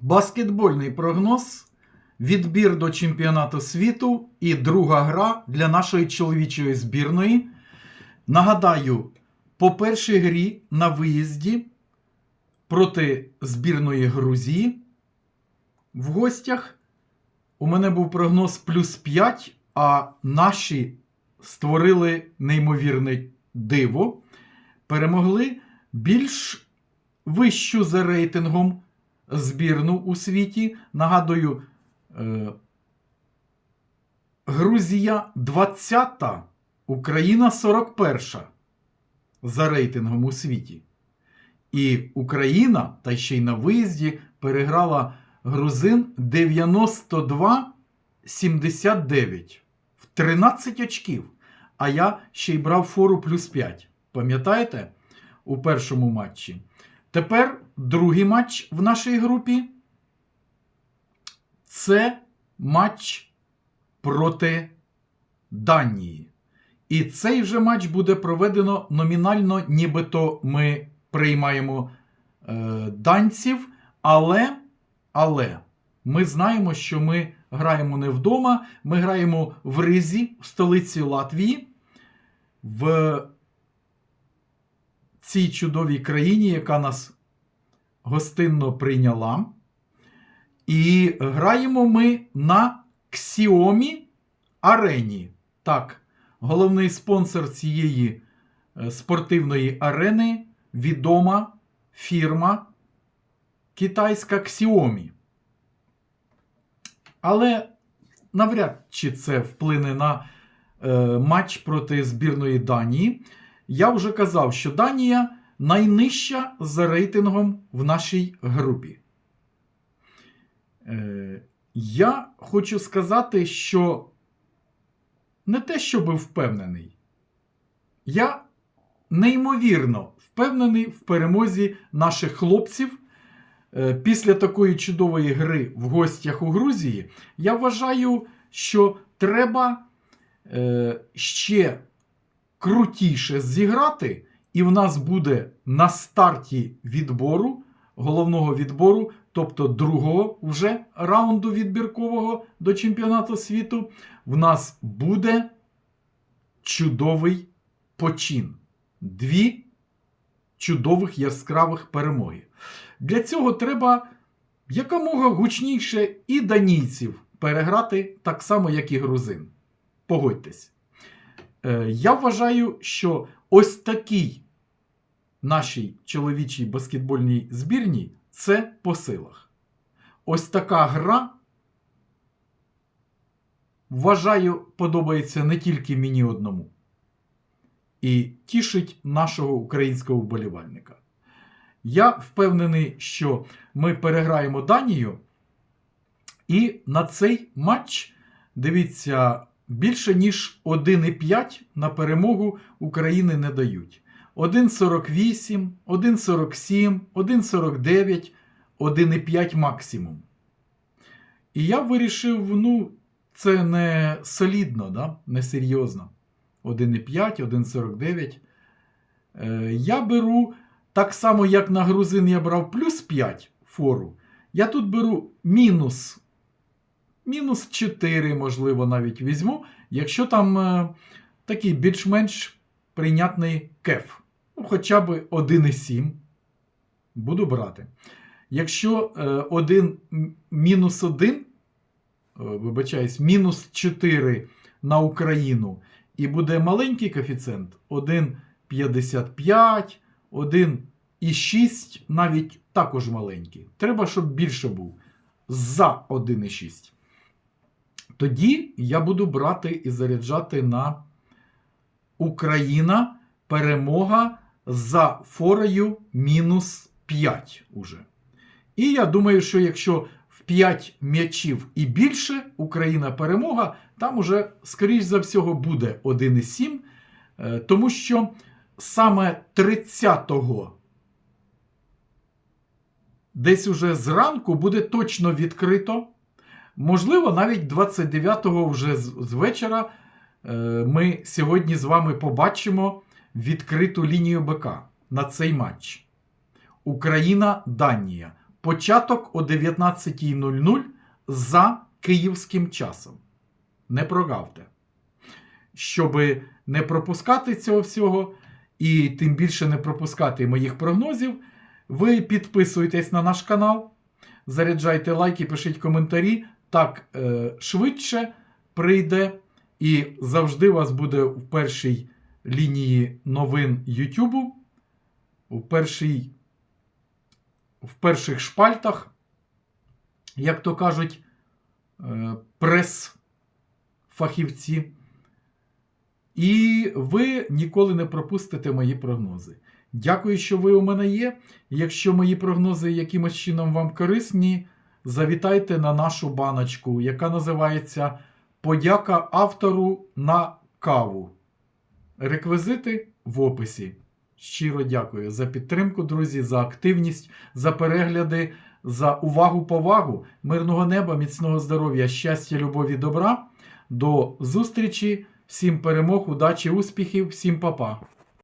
Баскетбольний прогноз, відбір до чемпіонату світу і друга гра для нашої чоловічої збірної. Нагадаю, по першій грі на виїзді проти збірної Грузії в гостях у мене був прогноз плюс 5, а наші створили неймовірне диво. Перемогли більш вищу за рейтингом збірну у світі. Нагадую, е, Грузія 20-та, Україна 41 за рейтингом у світі. І Україна, та ще й на виїзді, переграла грузин 92-79 в 13 очків. А я ще й брав фору плюс 5. Пам'ятаєте? У першому матчі. Тепер другий матч в нашій групі. Це матч проти Данії. І цей вже матч буде проведено номінально, нібито ми приймаємо е, данців, але, але ми знаємо, що ми граємо не вдома, ми граємо в Ризі, в столиці Латвії, в цій чудовій країні, яка нас гостинно прийняла. І граємо ми на Xiaomi арені. Так, головний спонсор цієї е, спортивної арени відома фірма китайська Xiaomi. Але навряд чи це вплине на е, матч проти збірної Данії. Я вже казав, що Данія найнижча за рейтингом в нашій групі. Е, я хочу сказати, що не те, щоб впевнений, я неймовірно впевнений в перемозі наших хлопців. Е, Після такої чудової гри в гостях у Грузії, я вважаю, що треба е, ще крутіше зіграти, і в нас буде на старті відбору, головного відбору, тобто другого вже раунду відбіркового до чемпіонату світу, в нас буде чудовий почин. Дві чудових яскравих перемоги. Для цього треба якомога гучніше і данійців переграти так само, як і грузин. Погодьтесь. Е, Я вважаю, що ось такій нашій чоловічій баскетбольній збірній це по силах. Ось така гра, вважаю, подобається не тільки мені одному. І тішить нашого українського вболівальника. Я впевнений, що ми переграємо Данію. І на цей матч, дивіться, більше ніж 1,5 на перемогу України не дають. 1,48, 1,47, 1,49, 1,5 максимум. І я вирішив, ну, це не солідно, да? не серйозно. 1,5, 1,49. Е, Я беру так само, як на грузин я брав плюс 5 фору. Я тут беру мінус. Мінус 4, можливо, навіть візьму, якщо там е, такий більш-менш прийнятний кеф. Ну, хоча б 1,7 буду брати. Якщо е, 1 мінус 1, е, вибачаюсь, мінус 4 на Україну, і буде маленький коефіцієнт 1,55, 1,6, навіть також маленький. Треба, щоб більше був. За 1,6. Тоді я буду брати і заряджати на Україна перемога за форою мінус 5 уже. І я думаю, що якщо в 5 м'ячів і більше Україна перемога, там уже, скоріш за всього, буде 1,7. Е, Тому що саме 30-го десь уже зранку буде точно відкрито. Можливо, навіть 29-го вже з вечора е, ми сьогодні з вами побачимо відкриту лінію БК на цей матч. Україна-Данія. Початок о 19.00 за київським часом. Не прогавте. Щоб не пропускати цього всього, і тим більше не пропускати моїх прогнозів, ви підписуйтесь на наш канал, заряджайте лайки, пишіть коментарі. Так е, швидше прийде і завжди вас буде в першій лінії новин Ютубу, першій, в перших шпальтах, як то кажуть, е, прес-фахівці. І ви ніколи не пропустите мої прогнози. Дякую, що ви у мене є. Якщо мої прогнози якимось чином вам корисні, завітайте на нашу баночку, яка називається Подяка автору на каву. Реквізити в описі. Щиро дякую за підтримку, друзі, за активність, за перегляди, за увагу, повагу, мирного неба, міцного здоров'я, щастя, любові, добра. До зустрічі, всім перемог, удачі, успіхів, всім па-па.